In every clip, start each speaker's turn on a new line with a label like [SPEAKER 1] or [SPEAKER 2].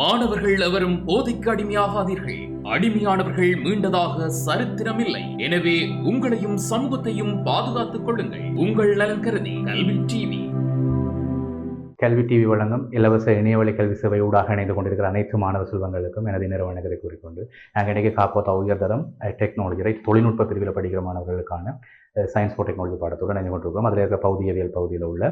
[SPEAKER 1] மாணவர்கள் எவரும் போதைக்கு அடிமையாகாதீர்கள். அடிமையானவர்கள் மீண்டதாக சரித்திரமில்லை. எனவே உங்களையும் சமூகத்தையும் பாதுகாத்துக் கொள்ளுங்கள். உங்கள் நலன் கருதி கல்வி டிவி.
[SPEAKER 2] கல்வி டிவி வழங்கும் இலவச இணையவழி கல்வி சேவை ஊடாக இணைந்து கொண்டிருக்கிற அனைத்து மாணவ செல்வங்களுக்கும் எனது நிறுவனங்களை கூறிக்கொண்டு நாங்கள் இன்றைக்கி காப்போத்தா உயர்தரம் டெக்னாலஜி ரைட் தொழில்நுட்ப பிரிவில் படிக்கிற மாணவர்களுக்கான சயின்ஸ் ஃபோர் டெக்னாலஜி பாடத்துடன் இணைந்து கொண்டிருக்கோம் அதில் இருக்கிற பகுதியவியல் பகுதியில் உள்ள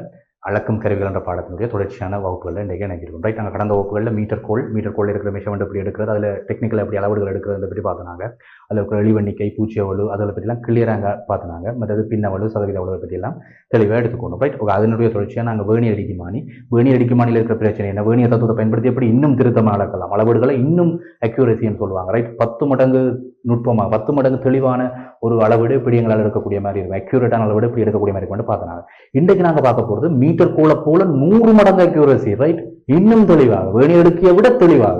[SPEAKER 2] அளக்கும் கருவிகள் என்ற பாடத்தினுடைய தொடர்ச்சியான வகுப்புகளில் இன்றைக்கி இணைஞ்சிருக்கும். ரைட் நாங்கள் கடந்த வகுப்புகளில் மீட்டர் கோல் மீட்டர் கோல் இருக்கிற மெஷர்மெண்ட் எப்படி எடுக்கிறது அதில் டெக்னிக்கல் எப்படி அளவுகள் எடுக்கிறது பற்றி பார்த்தனாங்க. அதில் இருக்கிற பூச்சி வளு அதில் பற்றிலாம் கிளியராக பார்த்தனாங்க. மற்றது பின்னவளு சதவீத அளவு பற்றியெல்லாம் தெளிவாக எடுத்துக்கணும் ரைட் ஓகே அதனுடைய தொடர்ச்சியாக நாங்கள் வேணி அடிக்குமானி வேணி அடிக்குமானியில் இருக்கிற பிரச்சனை என்ன? வேணிய தத்துவத்தை பயன்படுத்தி எப்படி இன்னும் திருத்தமாக அளக்கலாம் அளவீடுகளை இன்னும் அக்யூரசின்னு சொல்லுவாங்க. ரைட் பத்து மடங்கு நுட்பமாக பத்து மடங்கு தெளிவான ஒரு அளவீடு இப்படி எங்களால் எடுக்கக்கூடிய மாதிரி இருக்கும். அக்யூரேட்டான அளவீடு இப்படி எடுக்கக்கூடிய மாதிரி கொண்டு பார்த்தனாங்க. இன்றைக்கு நாங்கள் பார்க்க போகிறது மீட்டர் கோலை போல நூறு மடங்கு அக்யூரசி ரைட் இன்னும் தெளிவாக வேணி அடுக்கிய விட தெளிவாக.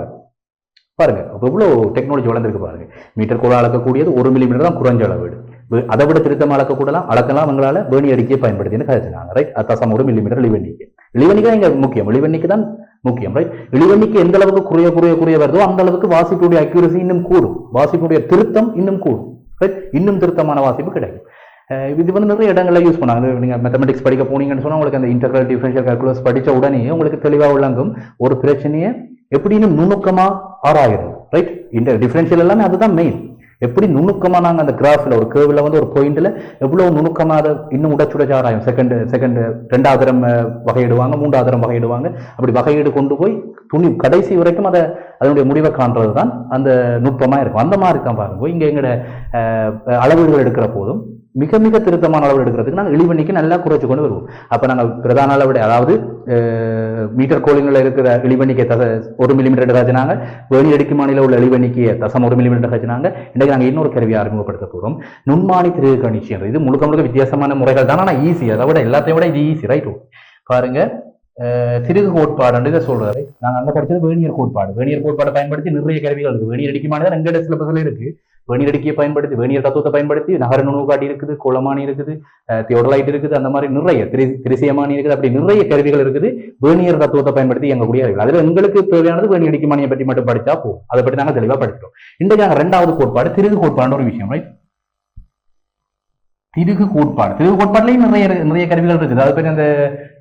[SPEAKER 2] பாருங்க எவ்வளோ டெக்னாலஜி வளர்ந்துருக்கு பாருங்க. மீட்டர் கோலை அளக்கக்கூடியது ஒரு மில்லிமீட்டர் தான் குறைஞ்ச அளவீடு அதை விட திருத்தமாக அளக்கக்கூடலாம் அளக்கலாம் எங்களால் வேணி அடிக்கையை பயன்படுத்தின்னு கதைச்சினாங்க ரைட் தசம் ஒரு மில்லிமீட்டர் இழிவெண்ணிக்கு. இழிவெண்ணிக்கை இங்க முக்கியம் இழிவெண்ணிக்கு தான் முக்கியம் ரைட் இழிவெண்ணிக்கு எந்த அளவுக்கு குறைய குறைய குறைய வருதோ அந்த அளவுக்கு வாசிப்புடைய அக்யூரசி இன்னும் கூடும். வாசிப்புடைய திருத்தம் இன்னும் கூடும் ரைட் இன்னும் திருத்தமான வாசிப்பு கிடைக்கும். இது வந்து நிறைய இடங்களில் யூஸ் பண்ணாங்க நீங்கள் மேத்தமெட்டிக்ஸ் படிக்க போனீங்கன்னு சொன்னால் உங்களுக்கு அந்த இன்டர்கல் டிஃபரன்ஷியல் கால்குலஸ் படித்த உடனே உங்களுக்கு தெளிவாக விளங்கும். ஒரு பிரச்சனையை எப்படின்னு நுணுக்கமாக ஆராயிரும் ரைட் இன்டர் டிஃபரன்ஷியல் எல்லாமே அதுதான் மெயின் எப்படி நுணுக்கமாக நாங்கள் அந்த கிராஃபில் ஒரு கேர்வில் வந்து ஒரு பாயிண்டில் எவ்வளோ நுணுக்கமாக அதை இன்னும் உடச்சுடச்சு ஆராயும். செகண்ட் செகண்ட் ரெண்டாவது தரம் வகையிடுவாங்க மூன்றாவது தரம் வகையிடுவாங்க. அப்படி வகையீடு கொண்டு போய் துணி கடைசி வரைக்கும் அதை அதனுடைய முடிவை காண்றது தான் அந்த நுட்பமாக இருக்கும். அந்த மாதிரி தான் பாருங்க. இங்கே எங்களோட அளவீடுகள் எடுக்கிற போதும் மிக மிக திருத்தமான அளவு எடுக்கிறதுக்கு நாங்கள் இழிவெண்ணிக்கு நல்லா குறைச்சி கொண்டு வருவோம். அப்போ நாங்கள் பிரதான அளவுடைய அதாவது மீட்டர் கோலிங்கில் இருக்கிற இழிவெண்ணிக்கை தச ஒரு மில்லிமீட்டர் காய்ச்சினாங்க வேணி அடிக்குமானில உள்ள இழிவெண்ணிக்கையை தசம் ஒரு மில்லிமீட்டர் காய்ச்சினாங்க இன்றைக்கு நாங்கள் இன்னொரு கருவியை அறிமுகப்படுத்த போகிறோம் நுண்மானி திரு கணிச்சி என்ற. இது முழுக்க முழுக்க வித்தியாசமான முறைகள் தான். ஆனால் ஈஸி அதை விட எல்லாத்தையும் விட இது ஈஸி ரைட் பாருங்க. திருகு கோட்பாடு இதை சொல்றாரு. நாங்கள் அங்கே படிச்சது வேணியர் கோட்பாடு. வேணியர் கோட்பாடை பயன்படுத்தி நிறைய கருவிகள் இருக்கு. வேணியர் அடிக்குமானதான் எங்கட சிலபஸ்ல இருக்கு வேணியர் பயன்படுத்தி வேணியர் தத்துவத்தை பயன்படுத்தி நகர நுணு காட்டி இருக்குது குளமானி இருக்குது தியோடலைட் இருக்குது அந்த மாதிரி நிறைய திரி திரிசியமானி இருக்குது அப்படி நிறைய கருவிகள் இருக்குது. வேணியர் தத்துவத்தை பயன்படுத்தி இயங்கக்கூடிய அறிவியல் அதில் எங்களுக்கு தேவையானது வேணி அடிக்குமானியை பற்றி மட்டும் படித்தா போகும் அதை பற்றி நாங்கள் தெளிவா படிச்சிட்டோம் இன்றைக்கு நாங்கள் ரெண்டாவது கோட்பாடு திருகு கோட்பாடுன்ற ஒரு விஷயம் ரைட் திருகு கோட்பாடு. திருகு கோட்பாடுலயும் நிறைய நிறைய கருவிகள் இருக்குது. அது பேர் அந்த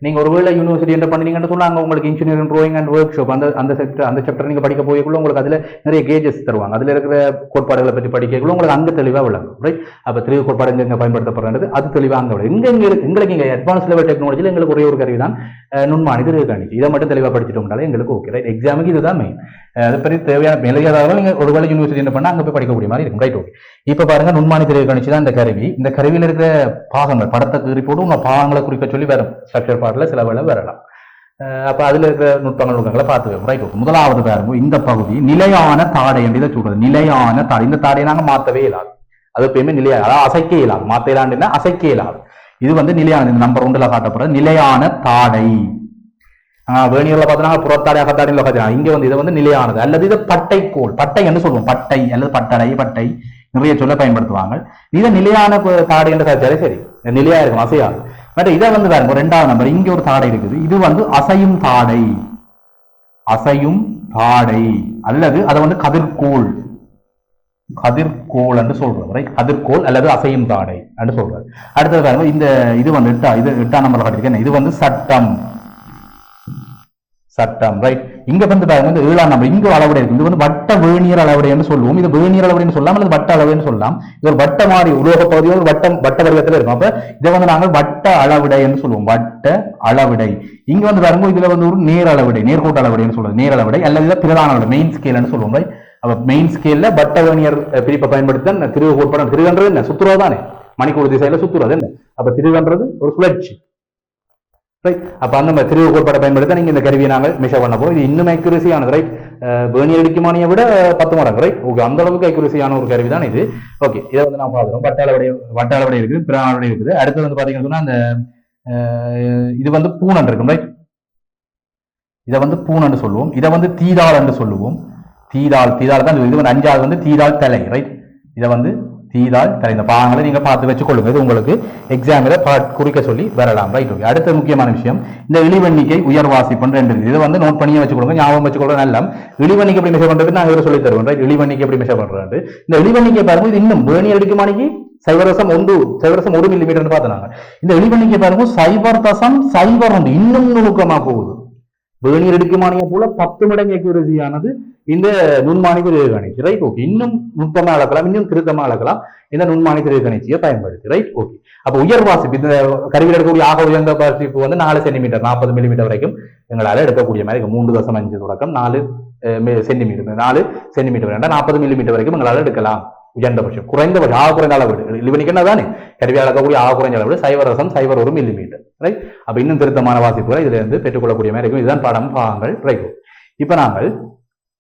[SPEAKER 2] நீங்கள் ஒருவேளை யூனிவர்சிட்டி என்ன பண்ணீங்கன்னு சொன்னால் அங்கே உங்களுக்கு engineering drawing and workshop அந்த அந்த செக்டர் அந்த சாப்டர் நீங்கள் படிக்க போய்க்குள்ள உங்களுக்கு அதில் நிறைய கேஜஸ் தருவாங்க. அதில் இருக்கிற கோட்பாடுகளை பற்றி படிக்கக்குள்ள உங்களுக்கு அங்கே தெளிவாக விளங்கும். ரைட் அப்ப தெளிவு கோட்பாடு எங்கே எங்கே பயன்படுத்தப்படுறது அது தெளிவாக அங்கே விளங்கும். இங்கே இங்கே இருக்கு- எங்களுக்கு இங்கே அட்வான்ஸ் லெவல் டெக்னாலஜியில் எங்களுக்கு ஒரே ஒரு கருவி தான் அஹ், நுண்மானி கணிச்சு இதை மட்டும் தெளிவா படிச்சுட்டோம்னாலே எங்களுக்கு ஓகே ரைட் எக்ஸாமுக்கு இதுதான் மெயின் அதை பற்றி தேவையான மேலதிகாரம் நீங்க ஒருவேளை யூனிவர்சிட்டி என்ன பண்ணால் அங்கே போய் படிக்கக்கூடிய மாதிரி இருக்கும். ரைட் ஓகே இப்போ பாருங்க நுண்மானி திரை கணிச்சு தான் இந்த கருவி. இந்த கருவியில இருக்கிற பாகங்கள் படத்தை குறிப்போடு உங்கள் பாகங்களை குறிக்க சொல்லி வரும். ஸ்ட்ரக்சர் பார்ட்ல சில வேலை வரலாம் அப்போ அதில் இருக்கிற நுட்பங்கள் நுட்பங்களை பார்த்து ரைட் ஓகே முதலாவது பாருங்க இந்த பகுதி நிலையான தாடை என்று இதை சொல்றது. நிலையான தாடை. இந்த தாடையை நாங்கள் மாற்றவே இயலாது. அது எப்பயுமே நிலையாக அதாவது அசைக்க இயலாது. மாத்த இயலாண்டுன்னா அசைக்க இயலாது. இது வந்து நிலையான இந்த நம்பர் ஒன்றில் காட்டப்படுறது நிலையான தாடை. வேணியூரில் வேணியர்ல பார்த்தோன்னா புறத்தாடை அகத்தாடையில் காட்டுறாங்க இங்கே வந்து இது வந்து நிலையானது. அல்லது இது பட்டைக்கோள் பட்டை என்று சொல்லுவோம். பட்டை அல்லது பட்டடை பட்டை நிறைய சொல்ல பயன்படுத்துவாங்க. இதை நிலையான தாடை என்று சரி. இது நிலையா இருக்கும் அசையாது. பட் இதை வந்து பாருங்க ரெண்டாவது நம்பர் இங்க ஒரு தாடை இருக்குது. இது வந்து அசையும் தாடை. அசையும் தாடை. அல்லது அதை வந்து கதிர்கோள். கதிர்கோள் என்று சொல்றது ரைட் கதிர்கோள் அல்லது அசையும் தாடை என்று சொல்றாரு. அடுத்தது பாருங்க இந்த இது வந்து எட்டா இது எட்டாம் நம்பர் கட்டிருக்கேன் இது வந்து சட்டம். சட்டம் ரைட் இங்க வந்து பாருங்க வந்து ஏழாம் நம்பர் இங்க அளவுடை இருக்கு. இது வந்து வட்ட வேணியர் அளவுடையன்னு சொல்லுவோம். இது வேணியர் அளவுடையன்னு சொல்லலாம் அல்லது வட்ட அளவுன்னு சொல்லலாம். இது ஒரு வட்ட மாதிரி உலோக பகுதியோ ஒரு வட்டம் வட்ட வடிவத்தில் இருக்கும். அப்ப இதை வந்து நாங்கள் வட்ட அளவிடை என்று சொல்லுவோம். வட்ட அளவிடை. இங்க வந்து பாருங்க இதுல வந்து ஒரு நேர் அளவிடை நேர்கோட்டு அளவிடைன்னு சொல்லுவோம். நேர் அளவிடை அல்லது பிரதான அளவிடை மெயின் ஸ்கேல்னு சொல்லுவோம் ரைட் அப்ப மெயின் ஸ்கேல்ல வட்ட வேணியர் பிரிப்பை பயன்படுத்த தான் திருவு கோட்பாடு திருகன்றது என்ன? சுத்துறது தானே மணிக்கூர் திசையில சுத்துறது என்ன? அப்ப திருகன்றது ஒரு சுழற்சி. ரைட் அப்போ அந்த மாதிரி திருவு கோட்பாட்டை பயன்படுத்த நீங்கள் இந்த கருவியை நாங்கள் மெஷர் பண்ண போகிறோம் இது இன்னும் அக்யூரசியானது ரைட் பேர்னியர் அடிக்குமானியை விட பத்து மடங்கு. ரைட் ஓகே அந்த அளவுக்கு அக்யூரசியான ஒரு கருவி தான் இது. ஓகே இதை வந்து நான் பார்க்குறோம். வட்ட அளவுடைய வட்ட அளவுடைய இருக்குது பிற அளவுடைய இருக்குது. அடுத்து வந்து பார்த்தீங்கன்னா அந்த இது வந்து பூனன் இருக்கும். ரைட் இதை வந்து பூனன்னு சொல்லுவோம். இதை வந்து தீதாள் என்று சொல்லுவோம். தீதாள் தீதாள் தான் இது. வந்து அஞ்சாவது வந்து தீதாள் தலை. ரைட் இதை வந்து தீதாள் தலை இந்த பாகங்களை நீங்க பார்த்து வச்சுக்கொள்ளுங்க. இது உங்களுக்கு எக்ஸாமில் குறிக்க சொல்லி வரலாம். ரைட் ஓகே அடுத்த முக்கியமான விஷயம் இந்த இழிவெண்ணிக்கை உயர்வாசிப்பன் ரெண்டு இதை வந்து நோட் பண்ணியே வச்சுக்கொள்ளுங்க. ஞாபகம் வச்சுக்கொள்ள நல்லா இழிவெண்ணிக்கை எப்படி மெஷர் பண்றது நான் இதில் சொல்லி தருவேன். ரைட் இழிவெண்ணிக்கை எப்படி மெஷர் பண்றது இந்த இழிவெண்ணிக்கை பாருங்க இது இன்னும் வேணி எடுக்குமானிக்கு சைபர் தசம் ஒன்று சைபர் தசம் ஒரு மில்லிமீட்டர் பார்த்தாங்க இந்த இழிவெண்ணிக்கை பாருங்க சைபர் தசம் சைபர் ஒன்று இன்னும் நுணுக்கமாக போகுது. வேணியர் எடுக்குமானிய போல பத்து மடங்கு அக்யூரசியானது இந்த நுண்மானி திருகணிச்சி ரைட் ஓகே இன்னும் நுட்பமா அளக்கலாம் இன்னும் திருத்தமா அளக்கலாம். இந்த நுண்மானி திருகணிச்சியை பயன்படுத்தி. ரைட் ஓகே அப்ப உயர் வாசிப்பு இந்த கருவியில் எடுக்கக்கூடிய ஆக உயர்ந்த வாசிப்பு வந்து நாலு சென்டிமீட்டர் நாற்பது மில்லிமீட்டர் வரைக்கும் எங்களால் எடுக்கக்கூடிய மாதிரி மூன்று தசம் அஞ்சு தொடக்கம் நாலு சென்டிமீட்டர் நாலு சென்டிமீட்டர் வேண்டாம் நாற்பது மில்லிமீட்டர் வரைக்கும் எங்களால் எடுக்கலாம். உயர்ந்தபட்சம் குறைந்தபட்சம் ஆக குறைந்த அளவு லிவனிக்கு தானே கருவி அளக்கக்கூடிய ஆக குறைந்த அளவு சைவரசம் ரசம் சைபர் ஒரு மில்லிமீட்டர் ரைட் அப்போ இன்னும் திருத்தமான வாசிப்புகளை இதுல இருந்து பெற்றுக்கொள்ளக்கூடிய மாதிரி இருக்கும் இதுதான் படம் பாகங்கள் ரைட் இப்போ நாங்கள்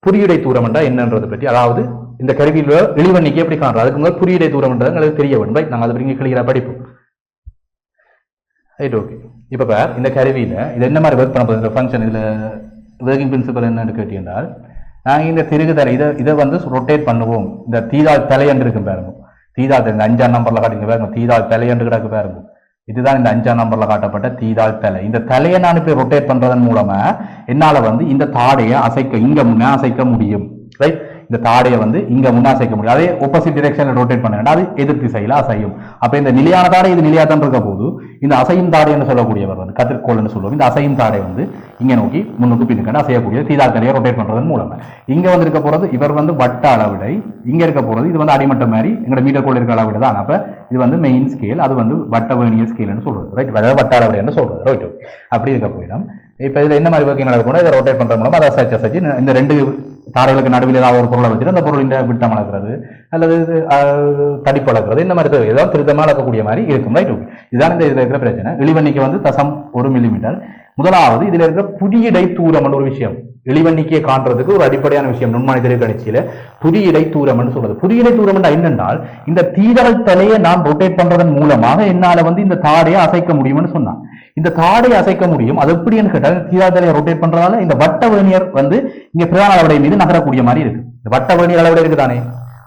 [SPEAKER 2] புரியுடை தூரம் என்றால் என்னன்றதை பற்றி அதாவது இந்த கருவியில் இழிவண்ணிக்கு எப்படி காண்றோம் அதுக்கு முதல் புரியுடை தூரம் என்றது எங்களுக்கு தெரிய வேண்டும் ரைட் நாங்கள் அதை பற்றி கிளியரா படிப்போம் ரைட் ஓகே இப்போ பார் இந்த கருவியில் இது என்ன மாதிரி ஒர்க் பண்ண போகுது இந்த ஃபங்க்ஷன் இதில் ஒர்க்கிங் பிரின்சிபல் என்னன்னு கேட்டீங்கன்னால் நாங்கள் இந்த திருகு தலை இதை இதை வந்து ரொட்டேட் பண்ணுவோம். இந்த தீதாள் தலையன்று இருக்கும் பாருங்க. தீதாள் தலை, இந்த அஞ்சாம் நம்பரில் காட்டுங்க பாருங்க. தீதாள் தலையன்று கிடக்கு பாருங்க. இதுதான் இந்த அஞ்சாம் நம்பர்ல காட்டப்பட்ட தீதாள் தலை. இந்த தலையை நான் இப்படி ரொட்டேட் பண்றதன் மூலமா என்னால வந்து இந்த தாடையை அசைக்க இங்க முன்னே அசைக்க முடியும். ரைட் இந்த தாடையை வந்து இங்க முன்னா சேர்க்க முடியும். அதே ஒப்போசிட் டிரெக்ஷன்ல ரொட்டேட் பண்ண அது எதிர் திசையில அசையும். அப்ப இந்த நிலையான தாடை இது நிலையாக தான் இருக்க போது இந்த அசையும் தாடைன்னு சொல்லக்கூடியவர் வந்து கதிர்கோள்னு சொல்லுவோம். இந்த அசையும் தாடை வந்து இங்க நோக்கி முன்னுக்கு பின்னுக்கு அசையக்கூடிய தீதா தலையை ரொட்டேட் பண்றதன் மூலமாக இங்க வந்து இருக்க போறது இவர் வந்து வட்ட அளவிடை. இங்க இருக்க போறது இது வந்து அடிமட்டம் மாதிரி எங்களோட மீட்டர் கோள் இருக்கிற அளவிட தான். அப்ப இது வந்து மெயின் ஸ்கேல் அது வந்து வட்ட வேணிய ஸ்கேல்னு சொல்றது. ரைட் அதாவது வட்ட அளவிடைன்னு சொல்றது. ரைட் அப்படி இருக்க போயிடும். இப்போ இதில் என்ன மாதிரி ஒர்க்கிங் நடக்கும் இதை ரொட்டேட் பண்ணுற மூலமாக அதை அசைச்சு அசைச்சு இந்த ரெண்டு தாரைகளுக்கு நடுவில் ஏதாவது ஒரு பொருளை வச்சுட்டு அந்த பொருளின் விட்டம் அளக்கிறது அல்லது இது, தடிப்பு அளக்கிறது இந்த மாதிரி ஏதாவது திருத்தமாக அளக்கக்கூடிய மாதிரி இருக்கும் ரைட் ஓகே இதுதான் இந்த இதில் இருக்கிற பிரச்சனை. இழிவண்ணிக்கு வந்து தசம் ஒரு மில்லிமீட்டர் முதலாவது இதில் இருக்கிற புதியடை தூரம் ஒரு விஷயம். இழிவண்ணிக்கையை காண்றதுக்கு ஒரு அடிப்படையான விஷயம். நுண்மணி திரைக்கணிச்சியில புதிய இடைத்தூரம்னு சொல்றது. புதிய தூரம் என்னென்றால் இந்த தீதரல் தலையை நான் ரொட்டேட் பண்றதன் மூலமாக என்னால வந்து இந்த தாடையை அசைக்க முடியும்னு சொன்னான். இந்த தாடை அசைக்க முடியும். அது எப்படின்னு கேட்டால் தீராதலையை ரொட்டேட் பண்றதால இந்த வட்ட வேணியர் வந்து இங்க பிரதான அளவடை மீது நகரக்கூடிய மாதிரி இருக்கு. இந்த வட்ட வேணியர் அளவடை இருக்குதானே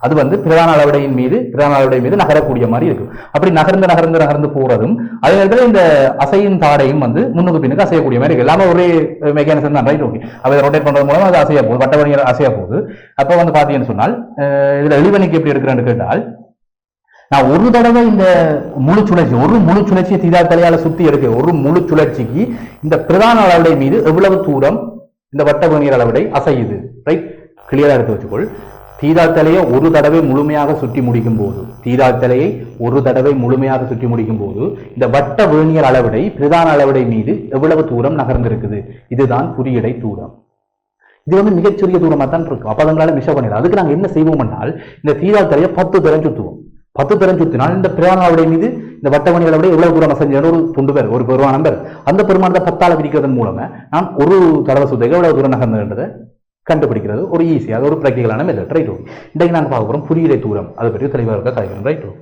[SPEAKER 2] அது வந்து பிரதான அளவடையின் மீது பிரதான அளவடை மீது நகரக்கூடிய மாதிரி இருக்கும் அப்படி நகர்ந்து நகர்ந்து நகர்ந்து போறதும் அதே நேரத்தில் இந்த அசையும் தாடையும் வந்து முன்னுக்கு பின்னுக்கு அசையக்கூடிய மாதிரி இருக்கு. எல்லாமே ஒரே மெக்கானிசம் தான் ரைட் ஓகே அதை ரொட்டேட் பண்றது மூலம் அது அசைய போகுது வட்ட வணிகர் அசைய போகுது. அப்போ வந்து பாத்தீங்கன்னு சொன்னால் இதுல எளிவணிக்கு எப்படி எடுக்கிறேன்னு கேட்டால் நான் ஒரு தடவை இந்த முழு சுழற்சி ஒரு முழு சுழற்சியை தீதா தலையால சுத்தி எடுக்க ஒரு முழு சுழற்சிக்கு இந்த பிரதான அளவடை மீது எவ்வளவு தூரம் இந்த வட்ட வணிகர் அளவடை அசையுது? ரைட் கிளியரா எடுத்து வச்சுக்கொள். தீதா தலையை ஒரு தடவை முழுமையாக சுற்றி முடிக்கும் போது தீதா தலையை ஒரு தடவை முழுமையாக சுற்றி முடிக்கும் போது இந்த வட்ட வேணியர் அளவிடை பிரதான அளவிடை மீது எவ்வளவு தூரம் நகர்ந்திருக்குது? இதுதான் குறியடை தூரம். இது வந்து மிகச்சிறிய தூரமாக தான் இருக்கும். அப்போ அதனால மிஷ பண்ணிடலாம். அதுக்கு நாங்கள் என்ன செய்வோம்னால் இந்த தீதா தலையை பத்து தரம் சுற்றுவோம். பத்து தரம் சுத்தினால் இந்த பிரதான மீது இந்த வட்ட விட எவ்வளவு தூரம் அசைஞ்சு ஒரு துண்டு பேர் ஒரு பெருமானம் பேர் அந்த பெருமானத்தை பத்தால பிரிக்கிறதன் மூலமா நான் ஒரு தடவை சுத்த எவ்வளவு தூரம் நகர்ந்ததுன்றதை கண்டுபிடிக்கிறது. ஒரு ஈஸி அது ஒரு ப்ராக்டிகலான மெத்தட் ரைட் ஓகே இன்றைக்கு நாங்கள் பார்க்க போகிறோம் குறியீடை தூரம். அதை பற்றி தெளிவாக இருக்க ரைட் ஓகே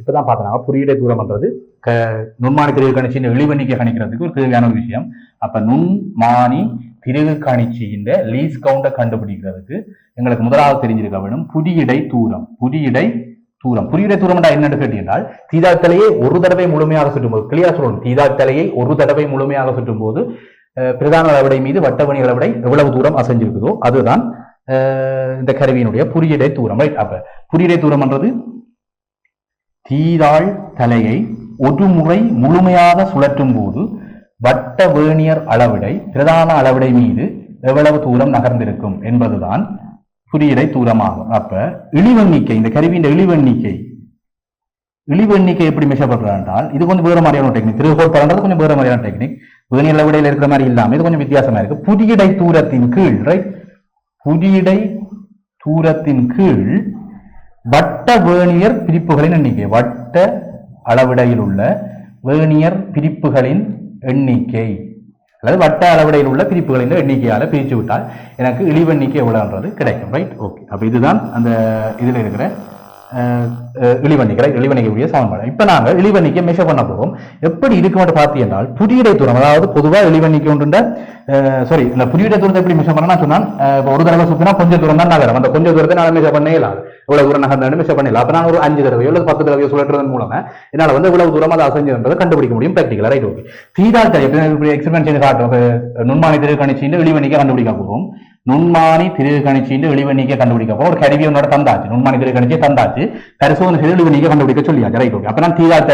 [SPEAKER 2] இப்பதான் பார்த்தோம் குறியீடை தூரம்ன்றது க நுண்மானி தெரிவு கணிச்சு இந்த இழிவெண்ணிக்கை கணிக்கிறதுக்கு ஒரு தேவையான ஒரு விஷயம். அப்ப நுண்மானி பிறகு காணி செய்கின்ற லீஸ் கவுண்டை கண்டுபிடிக்கிறதுக்கு எங்களுக்கு முதலாவது தெரிஞ்சிருக்க வேணும். புதியடை தூரம். புதியடை தூரம். புதியடை தூரம் என்னன்னு கேட்டீங்கன்றால் தீதா தலையை ஒரு தடவை முழுமையாக சுற்றும் போது கிளியரா சொல்லணும். தீதா தலையை ஒரு தடவை முழுமையாக சுற்றும் போது அஹ், பிரதான அளவடை மீது வட்டவணி அளவிடை எவ்வளவு தூரம் அசைஞ்சிருக்குதோ அதுதான் இந்த கருவியினுடைய புரியடை தூரம். ரைட் அப்ப புரியடை தூரம்ன்றது தீதாள் தலையை ஒரு முறை முழுமையாக சுழற்றும் போது வட்ட வேணியர் அளவிடை பிரதான அளவிடை மீது எவ்வளவு தூரம் நகர்ந்திருக்கும் என்பதுதான் குறியீடை தூரமாகும். அப்ப இழிவெண்ணிக்கை இந்த கருவியின் இழிவெண்ணிக்கை. இழிவெண்ணிக்கை எப்படி மெஷர் என்றால் இது கொஞ்சம் வேற மாதிரியான டெக்னிக் திருகோள் கொஞ்சம் வேற மாதிரியான டெக்னிக் வேணியர் அளவிடையில் இருக்கிற மாதிரி இல்லாமல் இது கொஞ்சம் வித்தியாசமா இருக்கு. புதியடை தூரத்தின் கீழ் ரைட் புதியடை தூரத்தின் கீழ் வட்ட வேணியர் பிரிப்புகளின் எண்ணிக்கை. வட்ட அளவிடையில் உள்ள வேணியர் பிரிப்புகளின் எண்ணிக்கை. அல்லது வட்ட அளவடையில் உள்ள பிரிப்புகளின் எண்ணிக்கையால் பிரித்து விட்டால் எனக்கு இழிவெண்ணிக்கை எவ்வளோன்றது கிடைக்கும். ரைட் ஓகே அப்போ இதுதான் அந்த இதில் இருக்கிற அஹ், அஹ், இழிவன்னிக்கிற சமன்பாடு. இப்ப நாங்க இழிவன்னிக்கை மெஷர் பண்ண போகிறோம் எப்படி இருக்கும்னு பார்த்தீங்கன்னா புதியடை தூரம் அதாவது பொதுவா இழிவன்னிக்கு உண்டு சாரி இந்த புதியடை தூரத்தை எப்படி மெஷர் பண்ணா சொன்னால் இப்போ ஒரு தடவை சுற்றினா கொஞ்சம் தூரம் தான் நகரம். அந்த கொஞ்சம் தூரத்தை நான் மெஷர் பண்ணே இல்லாது இவ்வளவு தூரம் நகர்ந்தாலும் மெஷர் பண்ணல அப்போ நான் ஒரு அஞ்சு தடவையோ இல்லை பத்து தடவையோ சுழற்றுவதன் மூலமாக என்னால வந்து இவ்வளவு தூரம் அதை அசைஞ்சதுன்றதை கண்டுபிடிக்க முடியும் பிராக்டிகலா ரைட் ஓகே தீதால் தலை எப்படி எக்ஸ்பெரிமெண்ட் செய்து காட்டும். இப்ப நுண்மானி திருக்கணிச்சின்னு இழிவன்னிக்கை கண்டுபிடிக்க போகும் நுண்மானி திருகணிச்சின்னு நீக்க கண்டுபிடிக்க போறோம். ஒரு கருவி உன்னோட தந்தாச்சு. நுண்மானி திருகணிச்சியை தந்தாச்சு. பரிசோதனை செய்து இழிவன்னிக்கை கண்டுபிடிக்க சொல்லியாச்சு. ரைட் ஓகே அப்ப நான் தீதால்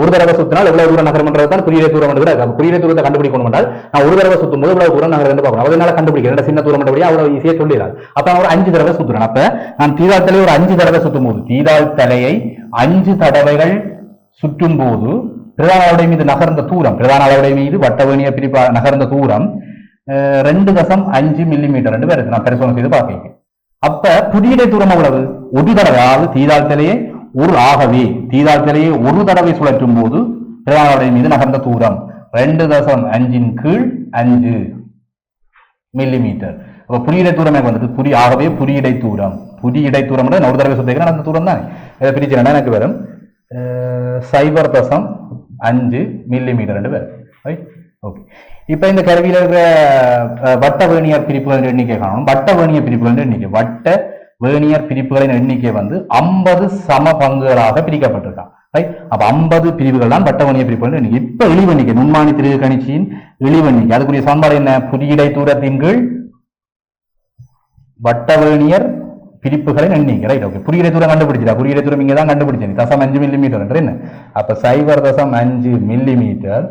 [SPEAKER 2] ஒரு தடவை சுத்தினால் எவ்வளவு தூரம் நகரம்ன்றது தான் புரிய தூரம் என்று புரிய தூரத்தை கண்டுபிடிக்கணும் என்றால் நான் ஒரு தடவை சுத்தும் போது இவ்வளவு தூரம் நகரம் பார்க்கணும். அதனால கண்டுபிடிக்கிறேன் என்னோட சின்ன தூரம் மட்டும் அவ்வளவு ஈஸியா சொல்லிடாது அப்ப நான் ஒரு அஞ்சு தடவை சுத்துறேன். அப்ப நான் தீதால் தலையை ஒரு அஞ்சு தடவை சுத்தும் போது தீதால் தலையை அஞ்சு தடவைகள் சுற்றும் போது பிரதான மீது நகர்ந்த தூரம் பிரதான அளவுடை மீது வட்டவேணிய பிரிப்பா நகர்ந்த தூரம் ரெண்டு தசம் அஞ்சு மில்லி மீட்டர் ரெண்டு பேருக்கு நான் பரிசோதனை செய்து பார்க்கிறேன். அப்ப புதியடை தூரம் அவ்வளவு ஒரு தடவை. அதாவது தீதால் ஒரு ஆகவே. தீதால் ஒரு தடவை சுழற்றும் போது பிரதான மீது நகர்ந்த தூரம். ரெண்டு தசம் அஞ்சின் கீழ் அஞ்சு மில்லி மீட்டர் அப்ப புரியடை தூரம் எனக்கு வந்துட்டு புரி ஆகவே புரியடை தூரம். புரியடை தூரம் நான் ஒரு தடவை சுத்திக்கிறேன் அந்த தூரம் தான். இதை பிரிச்சுனா எனக்கு வரும்? சைபர் தசம் அஞ்சு மில்லி மீட்டர் ரெண்டு பேர். ரைட் ஓகே இப்போ இந்த கருவியில் இருக்கிற வட்ட வேணியர் பிரிப்புகளின் எண்ணிக்கை காணணும். வட்ட வேணியர் பிரிப்புகளின் எண்ணிக்கை. வட்ட வேணியர் பிரிப்புகளின் எண்ணிக்கை வந்து ஐம்பது சம பங்குகளாக பிரிக்கப்பட்டிருக்கான். ரைட் அப்ப ஐம்பது பிரிவுகள் தான் வட்ட வேணியர் பிரிப்புகளின் எண்ணிக்கை. இப்ப இழிவெண்ணிக்கை நுண்மானி திரு கணிச்சியின் இழிவெண்ணிக்கை அதுக்குரிய சமன்பாடு என்ன? புதியடை தூரத்தின் கீழ் வட்டவேணியர் பிரிப்புகளின் எண்ணிக்கை. ரைட் ஓகே புரியிற தூரம் கண்டுபிடிச்சிடா புரியிற தூரம் இங்கே தான் கண்டுபிடிச்சேன் தசம் அஞ்சு மில்லி மீட்டர் என்ன? அப்ப சைபர் தசம் அஞ்சு மில்லி மீட்டர்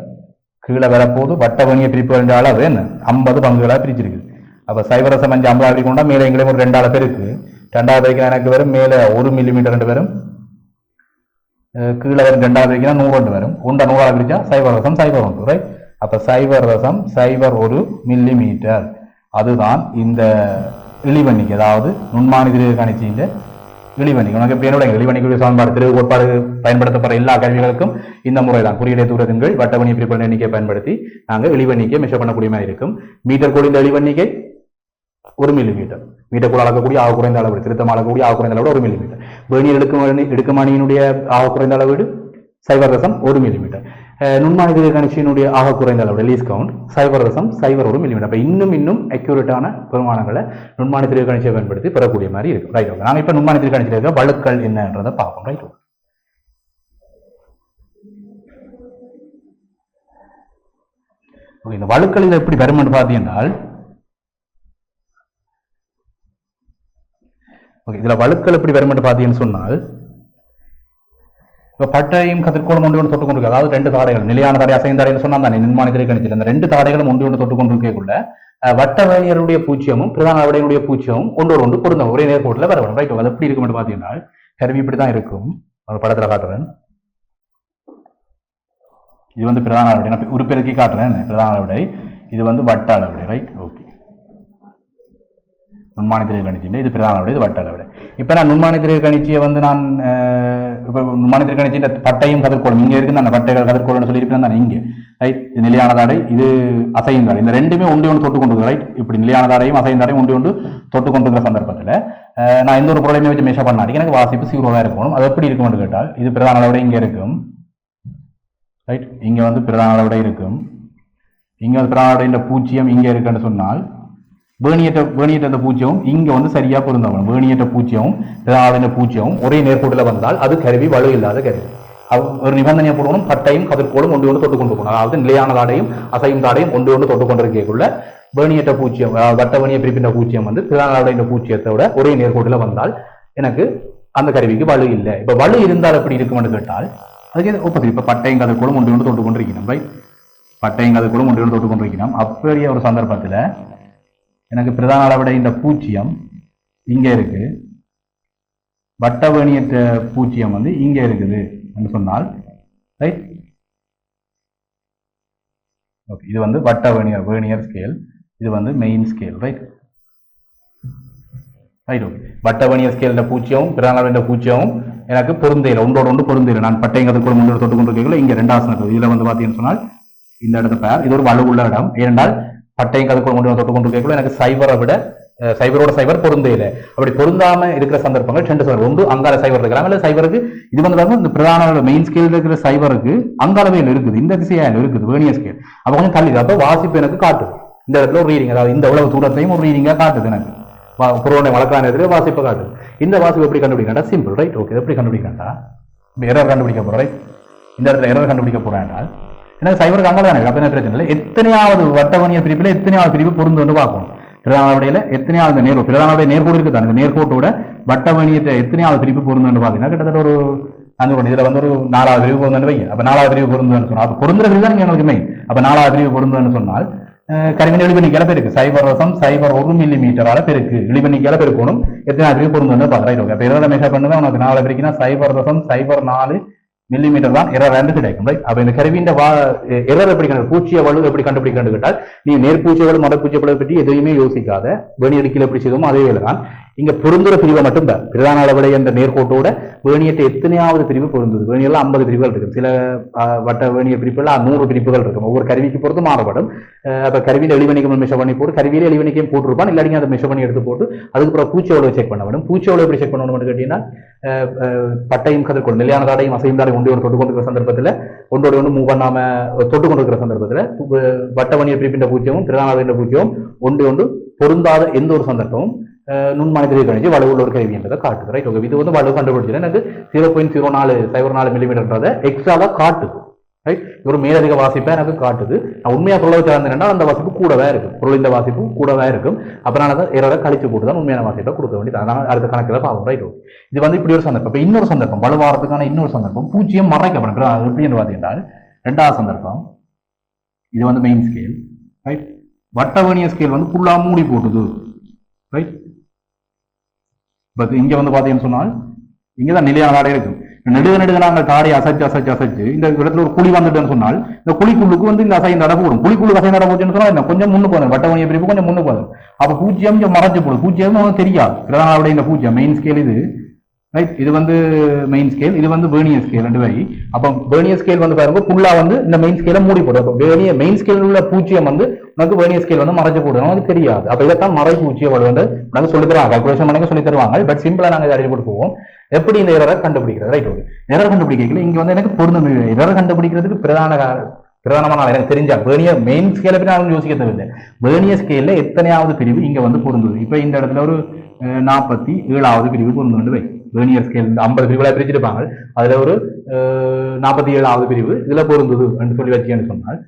[SPEAKER 2] கீழே வரப்போது வட்டவேணிய பிரிப்புகளின் அளவு என்ன? ஐம்பது பங்குகளாக பிரிச்சிருக்கு அப்போ சைவரசம் அஞ்சு ஐம்பது அப்படி கொண்டா மேலே எங்களையும் ஒரு ரெண்டாவது இருக்குது ரெண்டாவது பேருக்கு எனக்கு வரும் மேலே ஒரு மில்லி மீட்டர் ரெண்டு வரும். கீழே வரும் ரெண்டாவது வைக்கினா நூறு ரெண்டு வரும். உண்டை நூறாக பிரிச்சா சைவரசம் தசம் சைபர் ஒன்று ரைட் அப்போ சைபர் ரசம் சைபர் ஒரு மில்லி மீட்டர் அதுதான் இந்த இழிவன்னிக்கு அதாவது நுண்மானி திரு இழிவணி உனக்கு எப்படி இழிவணிக்குரிய சமன்பாடு திரு கோட்பாடு பயன்படுத்தப்படுற எல்லா கல்விகளுக்கும் இந்த முறை தான் குறியீடை தூரத்தின் கீழ் வட்டவணி பிரிப்பன் எண்ணிக்கை பயன்படுத்தி நாங்கள் இழிவண்ணிக்கை மெஷர் பண்ணக்கூடிய மாதிரி இருக்கும். மீட்டர் கோடி இந்த ஒரு மில்லி மீட்டர் மீட்டருக்குள் அளக்கக்கூடிய ஆக குறைந்த அளவு திருத்தம் அளக்கக்கூடிய ஆக குறைந்த அளவு ஒரு மில்லி மீட்டர் வேணியர் எடுக்கும் எடுக்குமானியினுடைய ஆக குறைந்த அளவீடு சைவர் ரசம் ஒரு மில்லி மீட்டர் நுண்மாதிரி கணிச்சியினுடைய ஆக குறைந்த அளவு லீஸ் கவுண்ட் சைபர் ரசம் சைபர் ஒரு மில்லி மீட்டர் இன்னும் இன்னும் அக்யூரேட்டான பெருமானங்களை நுண்மானி திரு கணிச்சியை பயன்படுத்தி பெறக்கூடிய மாதிரி இருக்கும் ரைட் ஓகே நாங்கள் இப்போ நுண்மானி திரு கணிச்சியில் இருக்க வழுக்கள் என்னன்றதை பார்ப்போம். ரைட் ஓகே இந்த வழுக்களில் எப்படி வருமென்று பார்த்தீங்கன்னால் ஓகே இதில் வழுக்கள் எப்படி வருமென்று பார்த்தீங்கன்னு சொன்னால் இப்போ பட்டையும் கதிர்கோளும் ஒன்று ஒன்று தொட்டு அதாவது ரெண்டு தாடைகள். நிலையான தாடை அசைந்த தாடைன்னு சொன்னா தானே நிர்மாண திரைக்கணிச்சில் அந்த ரெண்டு தாடைகளும் ஒன்று ஒன்று தொட்டு கொண்டிருக்கக்குள்ள வட்ட வேணியருடைய பூச்சியமும் பிரதான அடையினுடைய பூச்சியமும் ஒன்றோடு ஒன்று பொருந்த ஒரே நேர்கோட்டில் வர வரும் ரைட் அது எப்படி இருக்கும் பார்த்தீங்கன்னா கருவி இப்படி தான் இருக்கும். ஒரு படத்தில் காட்டுறேன். இது வந்து பிரதான அளவுடை நான் காட்டுறேன். பிரதான விடை இது வந்து வட்ட அளவுடை ரைட் நுண்மானித்திரை நுண்மானி கணிச்சிட்டு இது பிரதான அளவுடை இது வட்ட அளவுடை இப்போ நான் நுண்மானித்திரை கணிச்சியை வந்து நான் இப்போ நுண்மானித்திரை திரை இந்த பட்டையும் கதிர்கோளும் இங்கே இருக்குது நான் பட்டைகள் கதிர்கோளம்னு சொல்லியிருப்பேன் தானே? இங்கே. ரைட் இது நிலையான தாடை இது அசையும் தாடை. இந்த ரெண்டுமே ஒன்று ஒன்று தொட்டு கொண்டு ரைட் இப்படி நிலையான தாடையும் அசையும் தாடையும் ஒன்று ஒன்று தொட்டு கொண்டிருக்கிற சந்தர்ப்பத்தில் நான் எந்த ஒரு பொருளையுமே வச்சு மெஷர் பண்ணாடி எனக்கு வாசிப்பு சீரோவாக இருக்கணும். அது எப்படி இருக்கும்னு கேட்டால் இது பிரதான அளவுடை இங்கே இருக்கும். ரைட் இங்கே வந்து பிரதான அளவுடை இருக்கும். இங்கே வந்து பிரதான அளவுடைய பூஜ்ஜியம் இங்கே இருக்குன்னு சொன்னால் வேணியற்ற வேணியற்ற அந்த பூச்சியும் இங்க வந்து சரியா பொருந்தவன் வேணியற்ற பூச்சியும் ராவின பூச்சியும் ஒரே நேர்கோட்டில் வந்தால் அது கருவி வலு இல்லாத கருவி. ஒரு நிபந்தனையை போடணும் பட்டையும் கதிர்கோளும் ஒன்று ஒன்று தொட்டு கொண்டு போகணும். அதாவது நிலையான தாடையும் அசையும் தாடையும் ஒன்று ஒன்று தொட்டு கொண்டிருக்கக்குள்ள வேணியற்ற பூச்சியம் அதாவது பிரிப்பின்ற பூச்சியம் வந்து பிரதான பூச்சியத்தை விட ஒரே நேர்கோட்டில் வந்தால் எனக்கு அந்த கருவிக்கு வலு இல்லை. இப்போ வலு இருந்தால் எப்படி இருக்கும்னு கேட்டால் அதுக்கு ஒப்பது இப்போ பட்டையும் கதிர்கோளும் ஒன்று ஒன்று தொட்டு கொண்டிருக்கணும் ரைட் பட்டையும் கதிர்கோளும் ஒன்று ஒன்று தொட்டு கொண்டிருக்கணும். அப்படியே ஒரு சந்தர்ப்பத்துல எனக்கு பிரதான அளவிட இந்த பூஜ்ஜியம் இங்கே இருக்கு. வட்டவேணியற்ற பூஜ்ஜியம் வந்து இங்கே இருக்குது என்று சொன்னால் ரைட் ஓகே இது வந்து வட்ட வேணியர் வேணியர் ஸ்கேல் இது வந்து main scale right right okay வட்டவணிய ஸ்கேல்ல பூச்சியமும் பிராணவென்ற பூச்சியமும் எனக்கு பொருந்தையில் ஒன்றோட ஒன்று பொருந்தையில் நான் பட்டைங்கிறதுக்குள்ள முன்னோடு தொட்டு கொண்டிருக்கீங்களா இங்கே ரெண்டாவது இருக்குது. இதில் வந்து பார்த்தீங்கன்னு சொன்னால் இந்த இடத்த பேர். இது ஒரு வலுவுள்ள இடம். ஏனென்றால் பட்டையும் கதுக்குள் கொண்டு தொட்டு கொண்டிருக்கீங்களா எனக்கு சைபரை விட சைபரோட சைபர் பொருந்தையில அப்படி பொருந்தாம இருக்கிற சந்தர்ப்பங்கள் ரெண்டு சைபர் ஒன்று அங்கால சைபர் இருக்கலாம் இல்லை சைபருக்கு இது வந்து இந்த பிரதான மெயின் ஸ்கேல் இருக்கிற சைபருக்கு அங்காலவையில் இருக்குது இந்த திசையாக இருக்குது வேணிய ஸ்கேல் அப்போ கொஞ்சம் தள்ளி அப்போ வாசிப்பு எனக்கு காட்டுது. இந்த இடத்துல ஒரு ரீடிங் அதாவது இந்த உழவு தூரத்தையும் ஒரு ரீடிங்காக காட்டுது எனக்கு. புரோனை வழக்கான இடத்துல வாசிப்பை காட்டுது. இந்த வாசிப்பு எப்படி கண்டுபிடிக்கண்டா சிம்பிள் ரைட் ஓகே எப்படி கண்டுபிடிக்கண்டா எரர் கண்டுபிடிக்க போகிறேன் ரைட் இந்த இடத்துல எரர் கண்டுபிடிக்க போகிறேன் என்றால் எனக்கு சைபருக்கு அங்கே தானே அப்போ என்ன பிரச்சனை இல்லை. எத்தனையாவது வட்டவணிய பிரிப்பில் எத்தனையாவது பிரிவு பொருந்து வந்து பார்க்கணும் பிரதானவடையில எத்தனையாவது நேர் பிரதானவுடைய நேர்கோடு இருக்குது தானே நேர்கோட்டோட வட்டவணியத்தை எத்தனையாவது பிரிப்பு பொருந்து பார்த்தீங்கன்னா கிட்டத்தட்ட ஒரு அஞ்சு கொண்டு இதில் வந்து ஒரு நாலாவது பிரிவு பொருந்தன்னு வைங்க. அப்போ நாலாவது பிரிவு பொருந்துன்னு சொன்னால் அப்போ பொருந்துற பிரிவு தான் நீங்க எனக்கு மெயின் அப்போ நாலாவது பிரிவு பொருந்துன்னு சொன்னால் அஹ், கருவின் இழிவெண்ணிக்கையில பெருக்கு. சைபர் ரசம் சைபர் ஒரு மில்லி மீட்டரால பெருக்கு. இழிவெண்ணிக்கையில பெருக்கணும். எத்தனை பிரிவு பொருந்துன்னு பார்க்குறேன் ஓகே இப்போ இருபது மெஷர் பண்ணுவேன்? உனக்கு நாலு பிரிக்குன்னா சைபர் ரசம் சைபர் நாலு மில்லிமீட்டர் தான் எரர் ரெண்டு கிடைக்கும். ரைட் அப்ப இந்த கருவியின் வா எரர் எப்படி கண்டு பூச்சிய வலு எப்படி கண்டுபிடிக்கணும் கேட்டால் நீ நேர்பூச்சிய வலு மடப்பூச்சிய பற்றி எதையுமே யோசிக்காத. வெளியடுக்கில் எப்படி செய்தோமோ அதே வேலை தான் இங்க பொருந்துற பிரிவை மட்டும் தான் பிரதான அளவுடைய என்ற நேர்கோட்டோட வேணியத்தை எத்தனையாவது பிரிவு பொருந்தது. வேணியெல்லாம் ஐம்பது பிரிவுகள் இருக்கும் சில வட்ட வேணிய பிரிப்புகள் நூறு பிரிப்புகள் இருக்கும். ஒவ்வொரு கருவிக்கு பொறுத்து மாறுபடும். அஹ், அப்ப கருவியில் எளிவணிக்கம் மெஷர் பண்ணி போட்டு கருவியில எளிவணிக்கம் போட்டிருப்பான். இல்லாட்டி அதை மெஷர் பண்ணி எடுத்து போட்டு அதுக்கப்புறம் பூச்சியோட செக் பண்ண வேண்டும் பூச்சியோட எப்படி செக் பண்ணணும்னு கேட்டீங்கன்னா அஹ், அஹ், பட்டையும் கதிர்கொள் நிலையான தாடையும் அசையும் தாடையும் ஒன்று ஒன்று தொட்டு கொண்டிருக்கிற சந்தர்ப்பத்தில் ஒன்றோட ஒன்று மூவ் பண்ணாம தொட்டு கொண்டிருக்கிற சந்தர்ப்பத்தில் வட்டவணிய பிரிப்பின்ற பூச்சியமும் திருநாளின்ற பூச்சியமும் ஒன்று ஒன்று பொருந்தாத எந்த ஒரு சந்தர்ப்பமும் நுண்மனிதரை கணிச்சு வலுவுள்ள ஒரு கருவி என்றதை காட்டுது. ரைட் ஓகே இது வந்து வலு கண்டுபிடிச்சது எனக்கு ஜீரோ பாயிண்ட் ஜீரோ நாலு சைபர் நாலு மில்லிமீட்டர்ன்றதை எக்ஸ்ட்ராவாக காட்டுது. ரைட் ஒரு மேலதிக வாசிப்பை எனக்கு காட்டுது. நான் உண்மையாக பொருளை வச்சிருந்தேன்னா அந்த வாசிப்பு கூடவே இருக்கும். பொருளின் வாசிப்பு கூடவே இருக்கும். அப்புறம் நான் அதை இரவை கழிச்சு போட்டு தான் உண்மையான வாசிப்பை கொடுக்க வேண்டியது. அதனால அடுத்த கணக்கில் பார்ப்போம். ரைட் ஓகே இது வந்து இப்படி ஒரு சந்தர்ப்பம். இப்போ இன்னொரு சந்தர்ப்பம். வலுவாரத்துக்கான இன்னொரு சந்தர்ப்பம். பூஜ்ஜியம் மறைக்கப்படும். எப்படி என்று பார்த்தீங்கன்னா ரெண்டாவது சந்தர்ப்பம். இது வந்து மெயின் ஸ்கேல் ரைட் வட்டவணிய ஸ்கேல் வந்து ஃபுல்லா மூடி போட்டுது. ரைட் பட் இங்க வந்து பாத்தீங்கன்னு சொன்னால் இங்கதான் நிலையான தாடை இருக்கும் நெடுக நெடுக நாங்கள் தாடை அசைச்சு அசைச்சு அசைச்சு இந்த இடத்துல ஒரு குழி வந்துட்டேன்னு சொன்னால் இந்த குழிக்குள்ளுக்கு வந்து இந்த அசையும் நடப்பு போடும் குழிக்குள்ளுக்கு அசை நடப்பு போச்சுன்னு என்ன கொஞ்சம் முன்னு போதும். வட்டவணிய பிரிப்பு கொஞ்சம் முன்னு போதும். அப்ப பூஜ்ஜியம் மறைஞ்சு போடும். பூஜ்ஜியம் தெரியாது. பிரதான இந்த பூஜ்ஜியம் மெயின் ஸ்கேல் இது. ரைட் இது வந்து மெயின் ஸ்கேல் இது வந்து வேர்னியர் ஸ்கேல் ரெண்டு வை அப்போ வேர்னியர் ஸ்கேல் வந்து பாருங்க ஃபுல்லா வந்து இந்த மெயின் ஸ்கேல மூடி போடும் அப்போ வேர்னியர் மெயின் ஸ்கேல் உள்ள பூச்சியம் வந்து உனக்கு வேர்னியர் ஸ்கேல் வந்து மறைச்சு போடும் அது தெரியாது. அப்போ இதைத்தான் மறை பூச்சிய வந்து உனக்கு சொல்லி தருவாங்க கால்குலேஷன் பண்ணி சொல்லி தருவாங்க பட் சிம்பிளா நாங்கள் அறிஞ்சு கொடுப்போம். எப்படி இந்த எரரை கண்டுபிடிக்கிறது? ரைட் ஓகே எரர் கண்டுபிடிக்கல இங்க வந்து எனக்கு பொருந்தும் எரர் கண்டுபிடிக்கிறதுக்கு பிரதான பிரதானமான எனக்கு தெரிஞ்சா வேர்னியர் மெயின் ஸ்கேலை பற்றி நான் யோசிக்க தேவையில்லை. வேர்னியர் ஸ்கேல்ல எத்தனையாவது பிரிவு இங்க வந்து பொருந்தது? இப்போ இந்த இடத்துல ஒரு நாற்பத்தி ஏழாவது பிரிவு பொருந்து வை லீனியர் ஸ்கேல் ஐம்பது பிரிவுகளாக பிரிச்சிருப்பாங்க. அதில் ஒரு நாற்பத்தி ஏழாவது பிரிவு இதில் பொருந்தது என்று சொல்லி வச்சுன்னு சொன்னால்